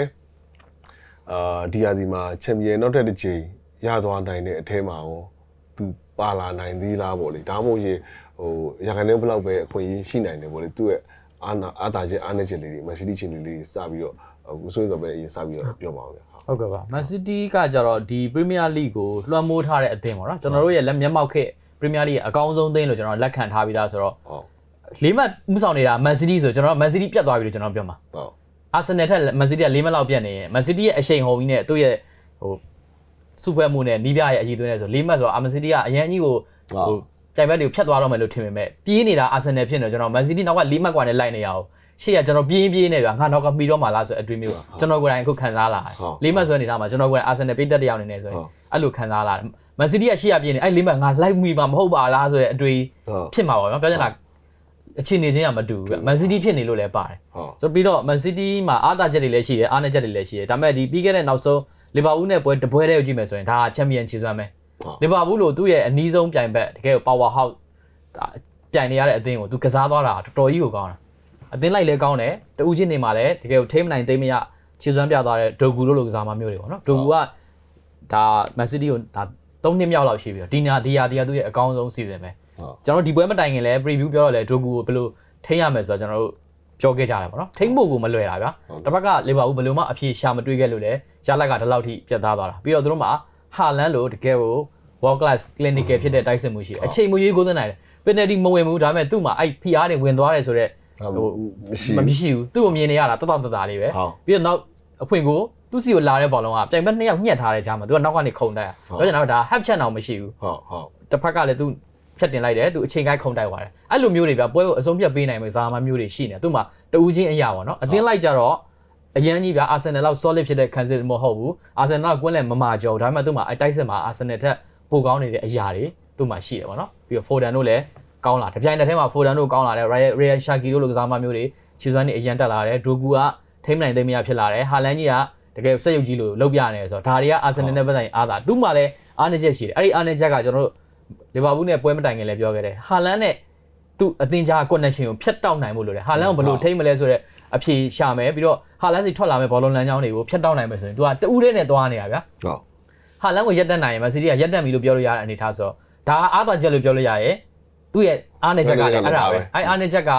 အာဒီယာဒီမှာချန်ပီယံနောက်ထပ်တစ်ချိန်ရသွားနိုင်တဲ့အထဲမှာရောသူပါလာနိုင်သေးလားပေါ့လေဒါမှမဟုတ်ရင်ဟိုရခိုင်နေဘလောက်ပဲအခွင့်အရေးရှိနိုင်တယ်ပေါ့လေသူ့ရဲ့အာနာအာတာချင်းအာနေချင်းလေးတွေမန်စီးတီးချင်းလေးတွေစပြီးတော့အခုဆိုရင်တော့ပဲအရင်စပြီးတော့ပြောပါအောင်ဗျာဟုတ်ဟုတ်ကဲ့ပါမန်စီးတီးကကြတော့ဒီပရီးမီးယားလိကိုလွှမ်းမိုးထားတဲ့အသင်းပေါ့နော်ကျွန်တော်တို့ရဲ့လက်မျက်မှောက်ခေတ်ပရီးမီးယားလိရဲ့အကောင်းဆုံးအသင်းလို့ကျွန်တော်လက်ခံထားပြီးသားဆိုတော့ဟုတ် လေးမှတ်ဥဆောင်နေတာမန်စီးတီးဆိုကျွန်တော်မန်စီးတီးပြတ်သွားပြီလို့ကျွန်တော်ပြောမှာ ဟုတ် အာဆင်နယ်ထက်မန်စီးတီးကလေးမှတ်လောက်ပြတ်နေရင်မန်စီးတီးရဲ့အရှိန်ဟုန်ကြီးနဲ့သူ့ရဲ့ဟိုစူပယ်မှုနဲ့နီးပြရဲ့အကြီးသွင်းနေဆိုလေးမှတ်ဆိုတော့အာမန်စီးတီးကအရန်ကြီးကိုဟိုကြိုင်ဘက်တွေကိုဖြတ်သွားတော့မယ်လို့ထင်ပေမဲ့ပြေးနေတာအာဆင်နယ်ဖြစ်နေကျွန်တော်မန်စီးတီးနောက်ကလေးမှတ်กว่าနဲ့လိုက်နေရအောင်ရှေ့ကကျွန်တော်ပြေးပြေးနေဗျာငါနောက်ကမီတော့မှလားဆိုအတွေ့မျိုးကျွန်တော်ကိုယ်တိုင်အခုခံစားလာတယ်လေးမှတ်ဆိုနေတာမှာကျွန်တော်ကိုယ်တိုင်အာဆင်နယ်ပိတ်သက်တယောက်နေနေဆိုရင်အဲ့လိုခံစားလာတယ်မန်စီးတီးကရှေ့ကပြေးနေအဲ့လေးမှတ်ငါလိုက်မိမှာမဟုတ်ပါလားဆိုတဲ့အတွေ့ ဟုတ် ဖြစ်မှာပါဗျာပြောချင်တာ အခြေအနေချင်းကမတူဘူးဗျမန်စီးတီးဖြစ်နေလို့လည်းပါတယ်ဟုတ်ဆိုပြီးတော့မန်စီးတီးမှာအားသာချက်တွေလည်းရှိတယ်အားနည်းချက်တွေလည်းရှိတယ်ဒါပေမဲ့ဒီပြီးခဲ့တဲ့နောက်ဆုံးလီဗာပူးနဲ့ပွဲတပွဲတည်းကိုကြည့်မယ်ဆိုရင်ဒါချန်ပီယံချီစွမ်းပဲလီဗာပူးလို့သူ့ရဲ့အနီးဆုံးပြိုင်ဘက်တကယ်ကို power house ဒါပြိုင်နေရတဲ့အသင်းကိုသူကစားသွားတာတော်တော်ကြီးကိုကောင်းတာအသင်းလိုက်လည်းကောင်းတယ်တူးချင်းနေမှာလည်းတကယ်ကိုထိမနိုင်သိမ့်မရချီစွမ်းပြသွားတဲ့ဒိုဂူလို့လိုကစားမမျိုးတွေပေါ့နော်ဒိုဂူကဒါမန်စီးတီးကိုဒါ၃နှစ်မြောက်လောက်ရှိပြီတော့ဒီနာဒီယာဒီယာသူ့ရဲ့အကောင်းဆုံးစီစဉ်ပဲဟုတ် ကျွန်တော်ဒီပွဲမတိုင်ခင်လဲ preview ပြောတော့လဲဒိုဂူကိုဘယ်လိုထိန်းရမယ်ဆိုတော့ကျွန်တော်တို့ပြောခဲ့ကြတယ်ပေါ့နော်ထိန်းဖို့ကိုမလွယ်တာဗျာတစ်ဖက်ကလီဗာပူးဘယ်လိုမှအပြေရှာမတွေးခဲ့လို့လဲရလက်ကဒီလောက်ထိပြတ်သားသွားတာပြီးတော့သူတို့မှာဟာလန်လိုတကယ်ကို world class clinical ဖြစ်တဲ့တိုက်စစ်မှုရှိတယ်အချိန်မရွေးကိုးသနိုင်တယ် penalty မဝင်ဘူးဒါပေမဲ့သူ့မှာအဲ့ PR တွေဝင်သွားတယ်ဆိုတော့ဟိုမရှိမမရှိဘူးသူ့ကိုမြင်နေရတာတတ်တတ်တာလေးပဲဟုတ်ပြီးတော့နောက်အဖွင့်ကိုသူ့စီကိုလာတဲ့ဘောလုံးကပြိုင်ဘက်နှစ်ယောက်ညှက်ထားတဲ့ကြားမှာသူကနောက်ကနေခုန်တိုက်ရပြောချင်တာကဒါ half chat တော့မရှိဘူးဟုတ်ဟုတ်တစ်ဖက်ကလည်းသူ ဖြတ်တင်လိုက်တယ်သူအချိန်ကိုက်ခုန်တိုက်သွားတယ်အဲ့လိုမျိုးတွေပြပွဲကိုအဆုံးဖြတ်ပေးနိုင်မယ့်ဇာမမျိုးတွေရှိနေသူ့မှာတူးချင်းအရာပေါ့နော်အသင်းလိုက်ကြတော့အရန်ကြီးဗျာအာဆင်နယ်လောက် solid ဖြစ်တဲ့ခံစစ်မဟုတ်ဘူးအာဆင်နယ်ကကွင်းလည်းမမာကြောဒါပေမဲ့သူ့မှာအတိုက်စစ်မှာအာဆင်နယ်ထက်ပိုကောင်းနေတဲ့အရာတွေသူ့မှာရှိတယ်ပေါ့နော်ပြီးတော့ Foden တို့လည်းကောင်းလာတပြိုင်တည်းထဲမှာ Foden တို့ကောင်းလာတယ် Ryan Shaki တို့လိုကစားမမျိုးတွေခြေစွမ်းတွေအရန်တက်လာတယ်ဒိုကူကထိမ့်နိုင်သိမ်းမရဖြစ်လာတယ်ဟာလန်ကြီးကတကယ်စက်ရုပ်ကြီးလိုလောက်ပြနေတယ်ဆိုတော့ဒါတွေကအာဆင်နယ်နဲ့ပတ်သက်ရင်အားသာသူ့မှာလည်းအားနည်းချက်ရှိတယ်အဲ့ဒီအားနည်းချက်ကကျွန်တော်တို့ လီဗာပူးနဲ့ပွဲမတိုင်ခင်လည်းပြောခဲ့တယ်ဟာလန်နဲ့သူအသင်းကြား connection ကိုဖြတ်တောက်နိုင်မှုလို့တယ်ဟာလန်ကိုဘယ်လိုထိမလဲဆိုတော့အဖြေရှာမယ်ပြီးတော့ဟာလန်စီထွက်လာမဲ့ဘောလုံးလမ်းကြောင်းတွေကိုဖြတ်တောက်နိုင်မယ်ဆိုရင်သူကတူးတဲ့နဲ့သွားနေတာဗျာဟုတ်ဟာလန်ကိုရက်တက်နိုင်ရင်မစီးတီးကရက်တက်ပြီလို့ပြောလို့ရတဲ့အနေထားဆိုတော့ဒါအားသာချက်လို့ပြောလို့ရရဲ့သူ့ရဲ့အားနေချက်ကလည်းအဲ့ဒါပဲအဲ့အားနေချက်က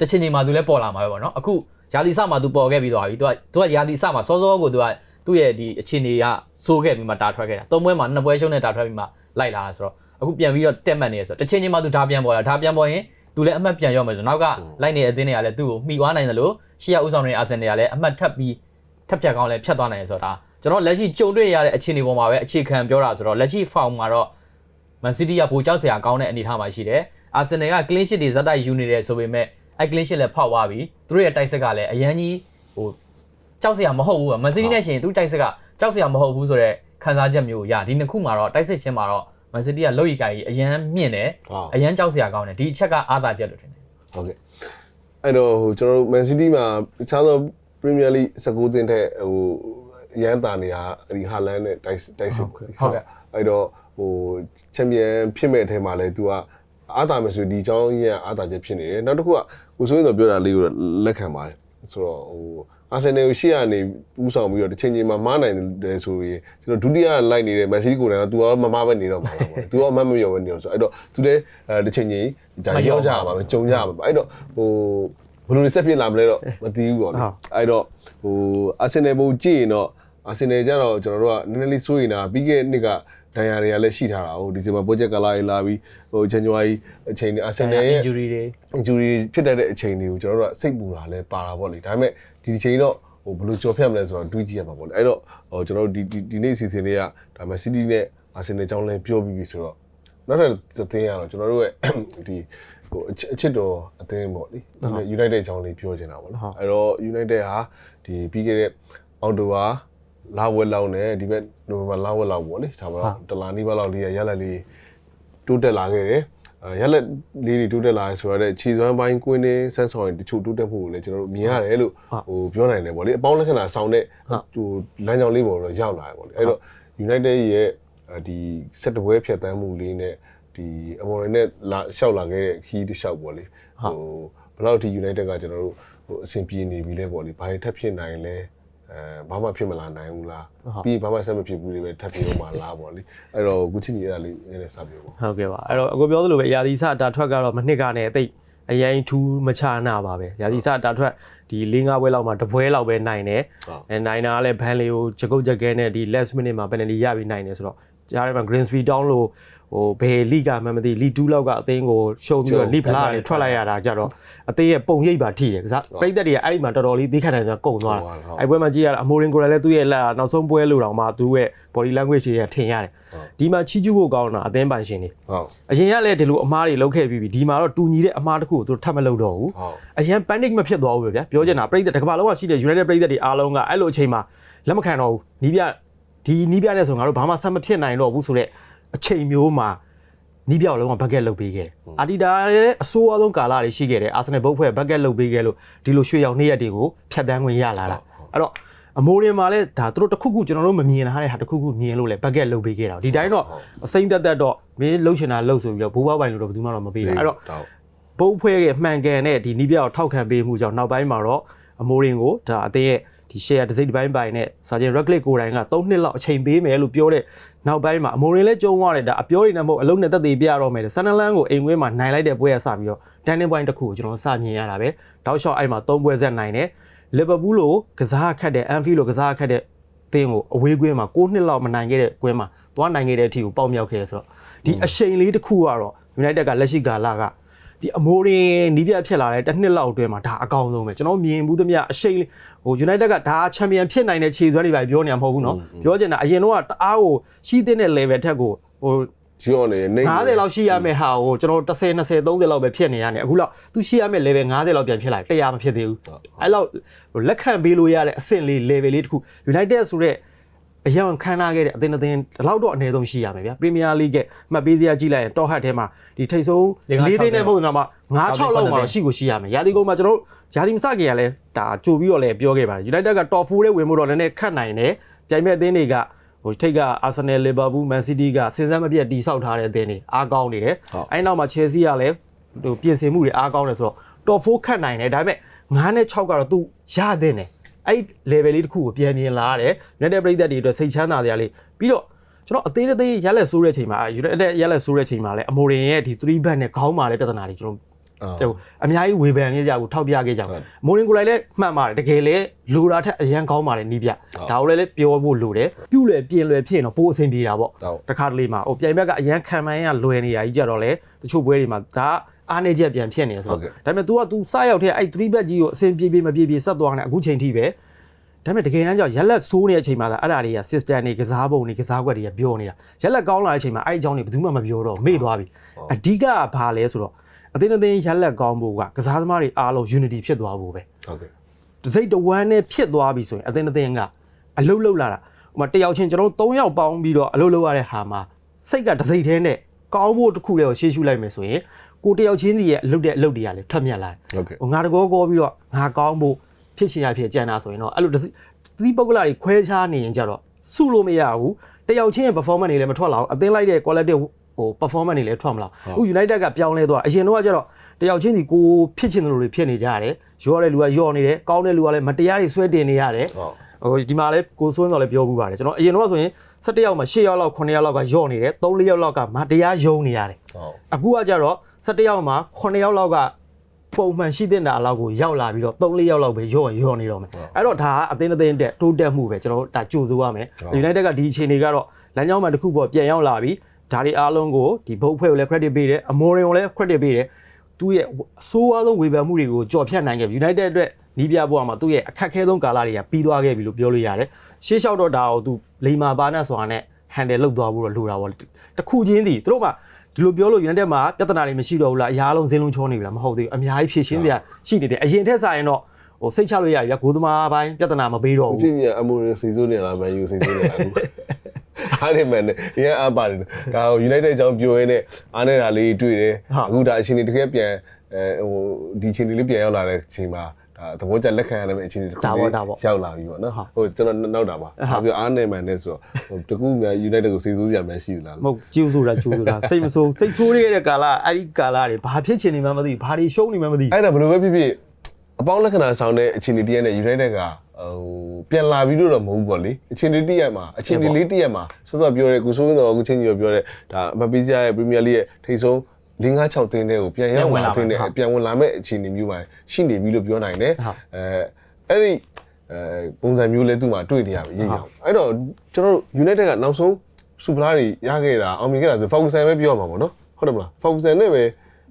တစ်ချိန်ချိန်မှာသူလည်းပေါ်လာမှာပဲပေါ့နော်အခုယာလီဆာမှာသူပေါ်ခဲ့ပြီးသွားပြီသူကသူကယာလီဆာမှာစောစောကိုသူကသူ့ရဲ့ဒီအခြေအနေကစိုးခဲ့ပြီးမှတာထွက်ခဲ့တာသုံးပွဲမှာနှစ်ပွဲရှုံးနဲ့တာထွက်ပြီးမှလိုက်လာတာဆိုတော့ အခုပြန်ပြီးတော့တက်မှတ်နေရဆိုတော့တစ်ချိန်ချိန်မှာ तू ဒါပြန်ပေါ်လာဒါပြန်ပေါ်ရင်သူလည်းအမှတ်ပြန်ရောက်မယ်ဆိုနောက်ကလိုက်နေတဲ့အသင်းတွေကလည်းသူ့ကိုမှီသွားနိုင်တယ်လို့ရှေ့ကဥဆောင်နေတဲ့အာဆင်နယ်ကလည်းအမှတ်ထပ်ပြီးထပ်ဖြတ်ကောင်းလည်းဖြတ်သွားနိုင်တယ်ဆိုတာကျွန်တော်လက်ရှိကြုံတွေ့ရတဲ့အခြေအနေပေါ်မှာပဲအခြေခံပြောတာဆိုတော့လက်ရှိ form မှာတော့ Man City ကပိုကြောက်စရာကောင်းတဲ့အနေအထားမှာရှိတယ်အာဆင်နယ်က clean sheet တွေဇက်တိုက်ယူနေတယ်ဆိုပေမဲ့အဲ clean sheet လည်းဖောက်သွားပြီသူတို့ရဲ့တိုက်ဆက်ကလည်းအရန်ကြီးဟိုကြောက်စရာမဟုတ်ဘူး Man City နဲ့ရှင်သူတိုက်ဆက်ကကြောက်စရာမဟုတ်ဘူးဆိုတော့ခံစားချက်မျိုးရဒီနှစ်ခုမှာတော့တိုက်စစ်ချင်းမှာတော့ Man City ကလောက်ရီကိုင်အရန်မြင့်တယ်ဟုတ်အရန်ကြောက်စရာကောင်းတယ်ဒီအချက်ကအားသာချက်လို့ထင်တယ်ဟုတ်ကဲ့အဲ့တော့ဟိုကျွန်တော်တို့ Man City မှာတခြားသော Premier League 19သင်းထက်ဟိုအရန်တာနေတာဒီဟာလန်နဲ့တိုက်တိုက်စစ်ဟုတ်ကဲ့အဲ့တော့ဟိုချန်ပီယံဖြစ်မဲ့အထဲမှာလဲ तू ကအားတာမယ်ဆိုဒီအကြောင်းကြီးကအားတာချက်ဖြစ်နေတယ်နောက်တစ်ခုကကိုစိုးရင်တော့ပြောတာလေးကိုလက်ခံပါတယ်ဆိုတော့ဟို အာဆင်နယ်ကိုရှေ့ကနေပူးဆောင်ပြီးတော့တစ်ချိန်ချိန်မှာမားနိုင်တယ်ဆိုရင်ကျွန်တော်ဒုတိယလိုက်နေတဲ့မက်ဆီကိုလည်း तू ကမမားပဲနေတော့မှာပါပေါ့ तू ကမတ်မပြောပဲနေတော့ဆိုအဲ့တော့ तू လည်းအဲတစ်ချိန်ချိန်ဒါရောက်ကြပါမယ်ကြုံကြပါမယ်အဲ့တော့ဟိုဘယ်လိုဆက်ဖြစ်လာမလဲတော့မသိဘူးပေါ့လေအဲ့တော့ဟိုအာဆင်နယ်ဘုံကြည့်ရင်တော့အာဆင်နယ်ကျတော့ကျွန်တော်တို့ကနည်းနည်းလေးစိုးရင်တာပြီးခဲ့တဲ့နှစ်က ဒဏ်ရာတွေကလည်းရှိထားတာဟိုဒီဇင်ဘာ project ကလာရေးလာပြီးဟိုဇန်နဝါရီအချိန်အာဆင်နယ်ရဲ့ injury တွေ injury ဖြစ်တတ်တဲ့အချိန်တွေကိုကျွန်တော်တို့ကစိတ်ပူတာလဲပါတာပေါ့လေဒါပေမဲ့ဒီတစ်ချိန်တော့ဟိုဘယ်လိုကြော်ဖြတ်မလဲဆိုတော့တွေးကြည့်ရမှာပေါ့လေအဲ့တော့ဟိုကျွန်တော်တို့ဒီဒီဒီနေ့အစီအစဉ်လေးကဒါမှ City နဲ့ Arsenal အကြောင်းလဲပြောပြီးပြီဆိုတော့နောက်ထပ်သင်းရတော့ကျွန်တော်တို့ရဲ့ဒီဟိုအချစ်အချစ်တော်အသင်းပေါ့လေ United အကြောင်းလေးပြောချင်တာပေါ့လေအဲ့တော့ United ဟာဒီပြီးခဲ့တဲ့အောက်တိုဘာ လာဝက်လောက်နဲ့ဒီဘက်နိုဝင်ဘာလာဝက်လောက်ပေါ့လေဒါမှတော့တလာနီးပါးလောက်လေးရရလက်လေးတိုးတက်လာခဲ့တယ်အဲရက်လက်လေးတွေတိုးတက်လာတယ်ဆိုတော့ခြေစွမ်းပိုင်းကွင်းနေဆန်းဆောင်ရင်တချို့တိုးတက်ဖို့ကိုလည်းကျွန်တော်တို့မြင်ရတယ်လို့ဟိုပြောနိုင်တယ်ဗောလေအပေါင်းလက္ခဏာဆောင်တဲ့ဟိုလမ်းကြောင်းလေးပေါ်တော့ရောက်လာတယ်ဗောလေအဲ့တော့ United ရဲ့ဒီစက်တပွဲဖြတ်တန်းမှုလေးနဲ့ဒီအမော်ရနဲ့လာလျှောက်လာခဲ့တဲ့ခီးတစ်လျှောက်ဗောလေဟိုဘယ်လောက်ထိ United ကကျွန်တော်တို့ဟိုအဆင်ပြေနေပြီလဲဗောလေဘာတွေထပ်ဖြစ်နိုင်လဲ အဲဘာမှဖြစ်မလာနိုင်ဘူးလားပြီးဘာမှဆက်မဖြစ်ဘူးလေပဲထပ်ပြီးတော့မှလားဗောလေအဲ့တော့အခုချင်းကြီးအဲ့ဒါလေးနည်းနည်းစပြောပေါ့ဟုတ်ကဲ့ပါအဲ့တော့အကိုပြောသလိုပဲရာသီစတာထွက်ကတော့မနှစ်ကနဲ့အသိအရင်ထူးမချနာပါပဲရာသီစတာထွက်ဒီ၄၅ပွဲလောက်မှာတစ်ပွဲလောက်ပဲနိုင်တယ်ဟုတ်အဲနိုင်တာကလည်းဘန်လီကိုချက်ကုတ်ချက်ကဲနဲ့ဒီ last minute မှာ penalty ရပြီးနိုင်တယ်ဆိုတော့ကြားထဲမှာ Greensby Town လို့ ဟိုဘယ်လိကမှမသိလီ2လောက်ကအသင်းကိုရှုံးပြီးတော့လိဖလာနဲ့ထွက်လိုက်ရတာကြတော့အသင်းရဲ့ပုံရိပ်ပါထိတယ်ကစားပြိသက်တွေကအဲ့ဒီမှာတော်တော်လေးသိခတ်တယ်ဆိုတာကုန်သွားတာအဲ့ပွဲမှာကြည့်ရတာအမိုရင်ကိုလည်းသူ့ရဲ့လက်နောက်ဆုံးပွဲလို့တောင်မှသူ့ရဲ့ body language တွေကထင်ရတယ်ဒီမှာချီးကျူးဖို့ကောင်းတာအသင်းပိုင်ရှင်တွေဟုတ်အရင်ကလည်းဒီလိုအမားတွေလောက်ခဲ့ပြီးပြီဒီမှာတော့တူညီတဲ့အမားတစ်ခုကိုသူတို့ထပ်မလုပ်တော့ဘူးဟုတ်အရင် panic မဖြစ်သွားဘူးပဲဗျာပြောချင်တာပြိသက်တစ်ကမ္ဘာလုံးကရှိတဲ့ United ပြိသက်တွေအားလုံးကအဲ့လိုအချိန်မှာလက်မခံတော့ဘူးနီးပြဒီနီးပြတဲ့ဆိုငါတို့ဘာမှဆက်မဖြစ်နိုင်တော့ဘူးဆိုတော့ အချိန်မျိုးမှာနီးပြလုံးကဘက်ကက်လုတ်ပေးခဲ့တယ်အာတီတာရဲ့အဆိုးအဆုံးကာလတွေရှိခဲ့တယ်အာဆနယ်ဘုတ်ဖွဲ့ဘက်ကက်လုတ်ပေးခဲ့လို့ဒီလိုရွှေရောင်နှစ်ရက်တွေကိုဖြတ်တန်းခွင့်ရလာတာအဲ့တော့အမိုးရင်မှာလည်းဒါသူတို့တစ်ခုခုကျွန်တော်တို့မမြင်ထားတဲ့ဟာတစ်ခုခုမြင်လို့လေဘက်ကက်လုတ်ပေးခဲ့တာဒီတိုင်းတော့အစိမ့်သက်သက်တော့မင်းလှုပ်ချင်တာလှုပ်ဆိုပြီးတော့ဘိုးဘွားပိုင်လို့တော့ဘယ်သူမှတော့မပေးဘူးအဲ့တော့ဘုတ်ဖွဲရဲ့မှန်ကန်တဲ့ဒီနီးပြကိုထောက်ခံပေးမှုကြောင့်နောက်ပိုင်းမှာတော့အမိုးရင်ကိုဒါအသေးရဲ့ ဒီ share တစ်စိတ်တစ်ပိုင်းပိုင်းနဲ့စာချင်း Redcliffe ကိုယ်တိုင်က3နှစ်လောက်အချိန်ပေးမယ်လို့ပြောတဲ့နောက်ပိုင်းမှာအမိုးရင်လည်းကြုံသွားတယ်ဒါအပြောတွေနဲ့မဟုတ်အလုံးနဲ့တက်သေးပြရတော့မယ်ဆန်နလန်ကိုအိမ်ဝင်းမှာနိုင်လိုက်တဲ့ပွဲရစပြီးတော့ turning point တစ်ခုကိုကျွန်တော်စမြင်ရတာပဲတောက်လျှောက်အဲ့မှာ3ပွဲဆက်နိုင်တယ်လီဗာပူးလိုကစားခတ်တဲ့ Anfield လိုကစားခတ်တဲ့တင်းကိုအဝေးကွင်းမှာ6နှစ်လောက်မနိုင်ခဲ့တဲ့ကွင်းမှာသွားနိုင်ခဲ့တဲ့အထိကိုပေါက်မြောက်ခဲ့ရဆိုတော့ဒီအရှိန်လေးတစ်ခုကတော့ United ကလက်ရှိကာလက ဒီအမိုးရင်နီးပြဖြစ်လာတဲ့တစ်နှစ်လောက်အတွင်းမှာဒါအကောင်းဆုံးပဲကျွန်တော်မြင်ဘူးသမျှအရှိန်လေးဟို United ကဒါချန်ပီယံဖြစ်နိုင်တဲ့ခြေစွမ်းတွေပဲပြောနေတာမဟုတ်ဘူးเนาะပြောချင်တာအရင်တော့ကတအားကိုရှိတဲ့ level ထက်ကိုဟို ဂျွန်နေနေ 90လောက်ရှိရမယ့်ဟာကိုကျွန်တော်10 20 30လောက်ပဲဖြစ်နေရတယ်အခုလောက်သူရှိရမယ့် level 90လောက်ပြန်ဖြစ်လာတယ်100မဖြစ်သေးဘူးအဲ့လောက်ဟိုလက်ခံပေးလို့ရတဲ့အဆင့်လေး level လေးတစ်ခု United ဆိုတဲ့ အရန်ခန်းနာခဲ့တဲ့အသင်းအသင်းဒီလောက်တော့အနည်းဆုံးရှိရမယ်ဗျာ Premier League ကမှတ်ပေးစရာကြည့်လိုက်ရင်တော့ဟတ်ထဲမှာဒီထိတ်ဆုံး၄သိန်းနဲ့မဟုတ်တော့မှ9 6လောက်မှာတော့ရှိကိုရှိရမယ်ရာသီကုန်မှာကျွန်တော်တို့ရာသီမစခင်ကလည်းဒါကြိုပြီးတော့လည်းပြောခဲ့ပါတယ် United က top 4ထဲဝင်ဖို့တော့လည်းနည်းခတ်နိုင်တယ်ကြိုင်မဲ့အသင်းတွေကဟိုထိတ်က Arsenal Liverpool Man City ကစဉ်ဆက်မပြတ်တီးဆောက်ထားတဲ့အသင်းတွေအားကောင်းနေတယ်အဲ့နောက်မှာ Chelsea ကလည်းဟိုပြင်ဆင်မှုတွေအားကောင်းတယ်ဆိုတော့ top 4ခတ်နိုင်တယ်ဒါပေမဲ့9နဲ့6ကတော့သူရတဲ့တယ် အဲ့ level လေးတစ်ခုကိုပြန်မြင်လာရတယ် United ပြည်သက်တွေအတွက်စိတ်ချမ်းသာစရာလေးပြီးတော့ကျွန်တော်အသေးသေးရက်လက်ဆိုးတဲ့ချိန်မှာ United ရက်လက်ဆိုးတဲ့ချိန်မှာလဲအမိုရင်ရဲ့ဒီ3 back နဲ့ခေါင်းမာတဲ့ပြဿနာတွေကျွန်တော်ဟိုအများကြီးဝေဖန်ခဲ့ကြဘူးထောက်ပြခဲ့ကြဘူးမိုရင်ကိုလိုက်လည်းမှတ်ပါတယ်တကယ်လဲလိုတာထက်အရန်ခေါင်းမာတယ်နီးပြဒါကိုလည်းပြောဖို့လိုတယ်ပြုတ်လွယ်ပြင်လွယ်ဖြစ်ရင်တော့ပိုအဆင်ပြေတာပေါ့တခါတလေမှာဟိုပြိုင်ဘက်ကအရန်ခံမှန်းရလွယ်နေတာကြီးကြတော့လေတချို့ပွဲတွေမှာဒါ အားနေချက်ပြန်ဖြစ်နေဆိုတော့ဒါပေမဲ့ तू က तू စရောက်တဲ့အဲ့3 back ကြီးကိုအဆင်ပြေပြေမပြေပြေဆက်သွားနေအခုချိန်ထိပဲဒါပေမဲ့တကယ်တမ်းကျရက်လက်ဆိုးနေတဲ့အချိန်မှာသာအဲ့ဒါတွေက system တွေကစားပုံတွေကစားကွက်တွေကပြောနေတာရက်လက်ကောင်းလာတဲ့အချိန်မှာအဲ့အကြောင်းတွေဘယ်သူမှမပြောတော့မေ့သွားပြီအဓိကကဘာလဲဆိုတော့အသင်းအသင်းရက်လက်ကောင်းဖို့ကကစားသမားတွေအားလုံး unity ဖြစ်သွားဖို့ပဲဟုတ်ကဲ့တစိမ့်တဝမ်းနဲ့ဖြစ်သွားပြီဆိုရင်အသင်းအသင်းကအလုတ်လုတ်လာတာဟိုမှာတယောက်ချင်းကျွန်တော်တို့၃ယောက်ပေါင်းပြီးတော့အလုတ်လုတ်ရတဲ့ဟာမှာစိတ်ကတစိမ့်သေးနဲ့ကောင်းဖို့တစ်ခုတည်းကိုရှေ့ရှုလိုက်မယ်ဆိုရင် ကိုတယောက်ချင်းစီရဲ့အလုတ်တဲ့အလုတ်တွေကလည်းထပ်မြက်လာတယ်ဟုတ်ကဲ့ဟိုငါတကောကောပြီးတော့ငါကောင်းဖို့ဖြစ်ချင်ရဖြစ်ကြံတာဆိုရင်တော့အဲ့လိုတစ်စိသီးပုဂ္ဂလတွေခွဲခြားနေရင်ကြတော့စုလို့မရဘူးတယောက်ချင်းရဲ့ performance တွေလည်းမထွက်လာဘူးအသင်းလိုက်တဲ့ quality ဟို performance တွေလည်းထွက်မလာဘူးအခု United ကပြောင်းလဲသွားအရင်တော့ကကြတော့တယောက်ချင်းဒီကိုဖြစ်ချင်တယ်လို့တွေဖြစ်နေကြရတယ်ရောတဲ့လူကရောနေတယ်ကောင်းတဲ့လူကလည်းမတရားတွေဆွဲတင်နေရတယ်ဟုတ်ဟိုဒီမှာလည်းကိုစွန်းတော်လည်းပြောဘူးပါတယ်ကျွန်တော်အရင်တော့ဆိုရင်17ယောက်မှာ10ယောက်လောက်9ယောက်လောက်ကယော့နေတယ်3 4ယောက်လောက်ကမတရားယုံနေရတယ်ဟုတ်အခုကကြတော့ 17ယောက်မှာ9ယောက်လောက်ကပုံမှန်ရှိတဲ့တာအလောက်ကိုရောက်လာပြီးတော့3 4ယောက်လောက်ပဲယော့ယော့နေတော့မယ်အဲ့တော့ဒါကအသင်းအသင်းတက်တိုးတက်မှုပဲကျွန်တော်တို့ဒါကြိုဆိုရမယ် United ကဒီအချိန်တွေကတော့လမ်းကြောင်းမှာတစ်ခုပေါ်ပြန်ရောက်လာပြီးဒါတွေအားလုံးကိုဒီဘုတ်ဖွဲ့ကိုလည်း credit ပေးတယ်အမော်ရင်ကိုလည်း credit ပေးတယ်သူ့ရဲ့အဆိုးအဆုံးဝေဖန်မှုတွေကိုကြော်ဖြတ်နိုင်ခဲ့ပြီ United အတွက်နီးပြဘွားမှာသူ့ရဲ့အခက်အခဲဆုံးကာလတွေကပြီးသွားခဲ့ပြီလို့ပြောလို့ရတယ်ရှေ့လျှောက်တော့ဒါကိုသူလိမ္မာပါနဲ့ဆိုတာနဲ့ handle လုပ်သွားဖို့တော့လိုတာပေါ့တစ်ခုချင်းစီသူတို့မှ ဒီလိုပြောလို့ United မှာပြဿနာတွေမရှိတော့ဘူးလားအရာလုံးဇင်းလုံးချောနေပြီလားမဟုတ်သေးဘူးအများကြီးဖြည့်ရှင်းစရာရှိနေတယ်အရင်ထက်စာရင်တော့ဟိုစိတ်ချလို့ရပြီဗျာဂိုးသမားပိုင်းပြဿနာမပေးတော့အဘူးချင်းကြီးအမိုရစိတ်ဆိုးနေလားမန်ယူစိတ်ဆိုးနေလားအခုအားနေမှန်တယ်ရန်အပါတယ်ဒါကို United အကြောင်းပြောရင်းနဲ့အားနေတာလေးတွေ့တယ်အခုဒါအချင်းကြီးတကယ်ပြန်အဲဟိုဒီချင်းလေးပြန်ရောက်လာတဲ့အချိန်မှာ ဒါသဘောကျလက်ခံရတဲ့အချင်းကြီးတစ်ခုလေးရောက်လာပြီပေါ့နော်ဟိုကျွန်တော်နောက်တာပါဒါပြောအားနေမှန်နဲ့ဆိုတော့ဟိုတကူများ United ကိုစိတ်ဆိုးစရာမရှိဘူးလားမဟုတ်ကျူးဆိုတာကျူးဆိုတာစိတ်မဆိုးစိတ်ဆိုးရတဲ့ကာလအဲ့ဒီကာလတွေဘာဖြစ်ချင်နေမှမသိဘူးဘာတွေရှုံးနေမှမသိဘူးအဲ့ဒါဘယ်လိုပဲဖြစ်ဖြစ်အပေါင်းလက္ခဏာဆောင်တဲ့အချင်းကြီးတည်းနဲ့ United ကဟိုပြန်လာပြီးတော့မဟုတ်ဘူးပေါ့လေအချင်းကြီးတည်းရက်မှာအချင်းကြီးလေးတည်းရက်မှာစောစောပြောရဲကိုစိုးင်းတော်ကိုချင်းကြီးပြောရဲဒါမပီးစရာရဲ့ Premier League ရဲ့ထိပ်ဆုံး 5 6တင်းတဲ့ကိုပြန်ရောက်လာတဲ့ပြန်ဝင်လာမဲ့အခြေအနေမျိုးမှာရှိနေပြီလို့ပြောနိုင်တယ်အဲအဲ့ဒီအဲပုံစံမျိုးလဲသူ့မှာတွေ့နေရပြီရေးရအောင်အဲ့တော့ကျွန်တော်တို့ United ကနောက်ဆုံးစူပလာတွေရခဲ့တာအောင်မြင်ခဲ့တာဆို Ferguson ပဲပြောရမှာပေါ့နော်ဟုတ်တယ်မလား Ferguson နဲ့ပဲ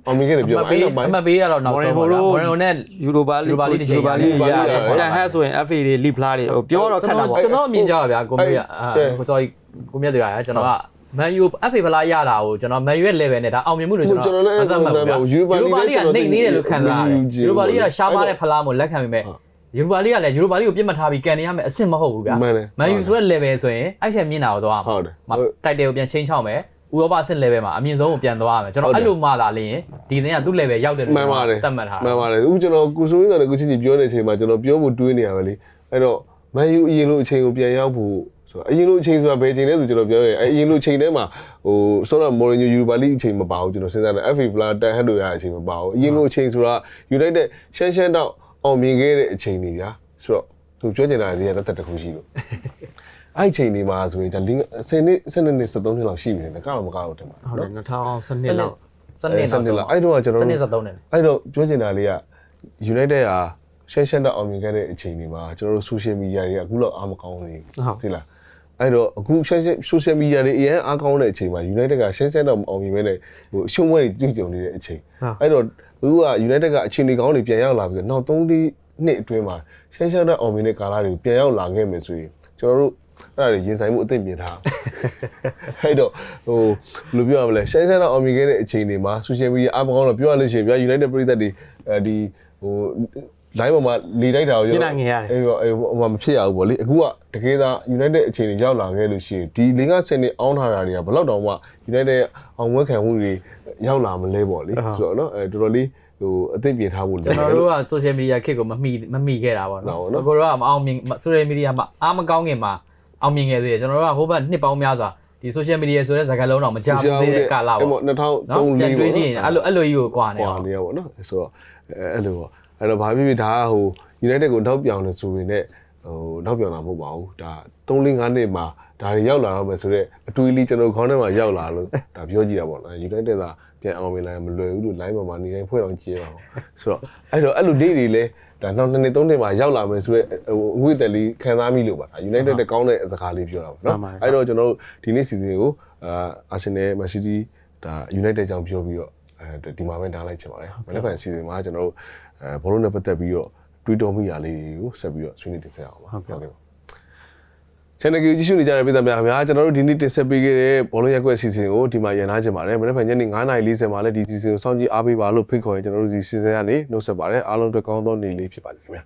အောင်မြင်ခဲ့တယ်ပြောအမှာမှတ်ပေးအဲ့တော့ပိုင်းအမှတ်ပေးရတော့နောက်ဆုံးပါလားမော်ရီနိုနဲ့ယူရိုပါလိ Europa League တစ်ချိန်ယူရိုပါလိရရရတန်ဟက်ဆိုရင် FA တွေလိဖလားတွေဟိုပြောတော့ခက်တာပေါ့ကျွန်တော်အမြင်ကြပါဗျာကိုမြတ်အာကို sorry ကိုမြတ်တရားကျွန်တော်က မန်ယူ FA ဖလားရတာကိုကျွန်တော်မန်ယူရဲ့ level နဲ့ဒါအောင်မြင်မှုလို့ကျွန်တော်မသတ်မှတ်ဘူးဗျာယူရိုပါလိကနေနေတယ်လို့ခံစားရတယ်ယူရိုပါလိကရှားပါတဲ့ဖလားမို့လက်ခံပေမဲ့ယူရိုပါလိကလည်းယူရိုပါလိကိုပြစ်မှတ်ထားပြီးကန်နေရမယ်အဆင့်မဟုတ်ဘူးဗျာမန်ယူဆိုတဲ့ level ဆိုရင်အဲ့ချက်မြင်တာကိုတော့ဟုတ်တယ်မတိုက်တယ်ကိုပြန်ချင်းချောက်မယ်ဥရောပအဆင့် level မှာအမြင့်ဆုံးကိုပြန်သွားရမယ်ကျွန်တော်အဲ့လိုမှသာလင်းဒီသင်းကသူ့ level ရောက်တယ်လို့မှန်ပါတယ်သတ်မှတ်ထားမှန်ပါတယ်အခုကျွန်တော်ကိုစိုးရင်းတော်လည်းကိုချင်းကြီးပြောနေတဲ့အချိန်မှာကျွန်တော်ပြောဖို့တွေးနေရပါလေအဲ့တော့မန်ယူအရင်လိုအချိန်ကိုပြန်ရောက်ဖို့ ဆိုတော့အရင်လိုအချိန်ဆိုတာဘယ်အချိန်လဲဆိုကျွန်တော်ပြောရင်အရင်လိုအချိန်ထဲမှာဟိုဆိုတော့မော်ရီညိုယူရိုပါလိအချိန်မပါဘူးကျွန်တော်စဉ်းစားတယ် FA ဖလားတန်ဟက်တို့ရအချိန်မပါဘူးအရင်လိုအချိန်ဆိုတာ United ရှမ်းရှမ်းတော့အောင်မြင်ခဲ့တဲ့အချိန်တွေဗျာဆိုတော့သူပြောချင်တာတွေကတသက်တစ်ခုရှိလို့အဲ့အချိန်တွေမှာဆိုရင်ဒါ10နှစ်12နှစ်13နှစ်လောက်ရှိပြီလေကတော့မကတော့တင်ပါဟုတ်တယ်နော်2012လောက်စနစ်နောက်ဆုံးအဲ့တော့ကျွန်တော်စနစ်တို့73နဲ့အဲ့တော့ပြောချင်တာလေးက United ဟာရှင်းရှင်းတော့အောင်မြင်ခဲ့တဲ့အချိန်တွေမှာကျွန်တော်တို့ social media တွေကအခုလောက်အားမကောင်းသေးဘူးသိလား အဲ့တော့အခုရှင်းရှင်း social media တွေအရင်အားကောင်းတဲ့အချိန်မှာ United ကရှင်းရှင်းတော့မအောင်မြင်မဲနဲ့ဟိုရှုံးပွဲတွေတွေ့ကြုံနေတဲ့အချိန်အဲ့တော့အခုက United ကအချိန်တွေကောင်းတွေပြန်ရောက်လာပြီဆိုနောက်3နှစ်အတွင်းမှာရှင်းရှင်းတော့အောင်မြင်တဲ့ကာလတွေကိုပြန်ရောက်လာခဲ့မယ်ဆိုရင်ကျွန်တော်တို့အဲ့ဒါတွေရင်ဆိုင်မှုအသင့်ပြင်ထားအဲ့တော့ဟိုဘယ်လိုပြောရမလဲရှင်းရှင်းတော့အောင်မြင်ခဲ့တဲ့အချိန်တွေမှာ social media အားမကောင်းတော့ပြောရလို့ရှိရင်ဗျာ United ပြည်သက်တွေအဲဒီဟို လိုင်းပေါ်မှာနေလိုက်တာကိုညနာငင်ရတယ်အေးပေါ့အေးဟိုမဖြစ်ရဘူးပေါ့လေအခုကတကယ်သာ United အခြေအနေရောက်လာခဲ့လို့ရှိရင်ဒီ၄၅ဆယ်နှစ်အောင်းထားတာတွေကဘလောက်တောင်မှ United အောင်ဝဲခံမှုတွေရောက်လာမလဲပေါ့လေဆိုတော့နော်အဲတော်တော်လေးဟိုအသိပြင်ထားဖို့လိုတယ်ကျွန်တော်တို့က social media ခေတ်ကိုမမိမမိခဲ့တာပေါ့နော်ကိုတို့ကမအောင်မြင် social media မှာအားမကောင်းခင်မှာအောင်မြင်ခဲ့သေးတယ်ကျွန်တော်တို့ကဟိုဘက်နှစ်ပေါင်းများစွာဒီ social media ဆိုတဲ့စကားလုံးတော့မကြားသေးတဲ့ကာလပေါ့2003 4ပေါ့ပြန်တွေးကြည့်ရင်အဲ့လိုအဲ့လိုကြီးကိုကွာနေပေါ့ကွာနေရပေါ့နော်ဆိုတော့အဲ့လိုပေါ့ အဲ့တော့ဘာဖြစ်ဖြစ်ဒါကဟို United ကိုနောက်ပြောင်နေဆိုရင်လည်းဟိုနောက်ပြောင်တာမဟုတ်ပါဘူးဒါ3 4 5နှစ်မှာဒါတွေရောက်လာတော့မယ်ဆိုတော့အတွေးလေးကျွန်တော်ခေါင်းထဲမှာရောက်လာလို့ဒါပြောကြည့်တာပေါ့နော် United ကပြန်အောင်မြင်လာမလွယ်ဘူးလို့ line ပေါ်မှာနေတိုင်းဖွဲ့အောင်ကြည့်ရအောင်ဆိုတော့အဲ့တော့အဲ့လိုနေ့တွေလည်းဒါနောက်2နှစ်3နှစ်မှာရောက်လာမယ်ဆိုတော့ဟိုအငွေ့တက်လေးခံစားမိလို့ပါဒါ United တဲ့ကောင်းတဲ့စကားလေးပြောတာပေါ့နော်အဲ့တော့ကျွန်တော်တို့ဒီနေ့စီစဉ်ကိုအာ Arsenal Man City ဒါ United ကြောင့်ပြောပြီးတော့ အဲဒီမှာပဲနားလိုက်ချင်ပါတယ်မနေ့ကစီစဉ်မှာကျွန်တော်တို့အဲဘောလုံးနဲ့ပတ်သက်ပြီးတော့တွေးတောမိရာလေးတွေကိုဆက်ပြီးတော့ဆွေးနွေးတင်ဆက်အောင်ပါဟုတ်ကဲ့ channel ကိုကြည့်ရှုနေကြတဲ့ပြည်သူများခင်ဗျာကျွန်တော်တို့ဒီနေ့တင်ဆက်ပေးခဲ့တဲ့ဘောလုံးရက်ကွက်အစီအစဉ်ကိုဒီမှာရန်နာချင်ပါတယ်မနေ့ကညနေ9:40မှာလည်းဒီစီစဉ်ကိုစောင့်ကြည့်အားပေးပါလို့ဖိတ်ခေါ်ရင်ကျွန်တော်တို့ဒီစီစဉ်ကနေနှုတ်ဆက်ပါတယ်အားလုံးအတွက်ကောင်းသောနေ့လေးဖြစ်ပါစေခင်ဗျာ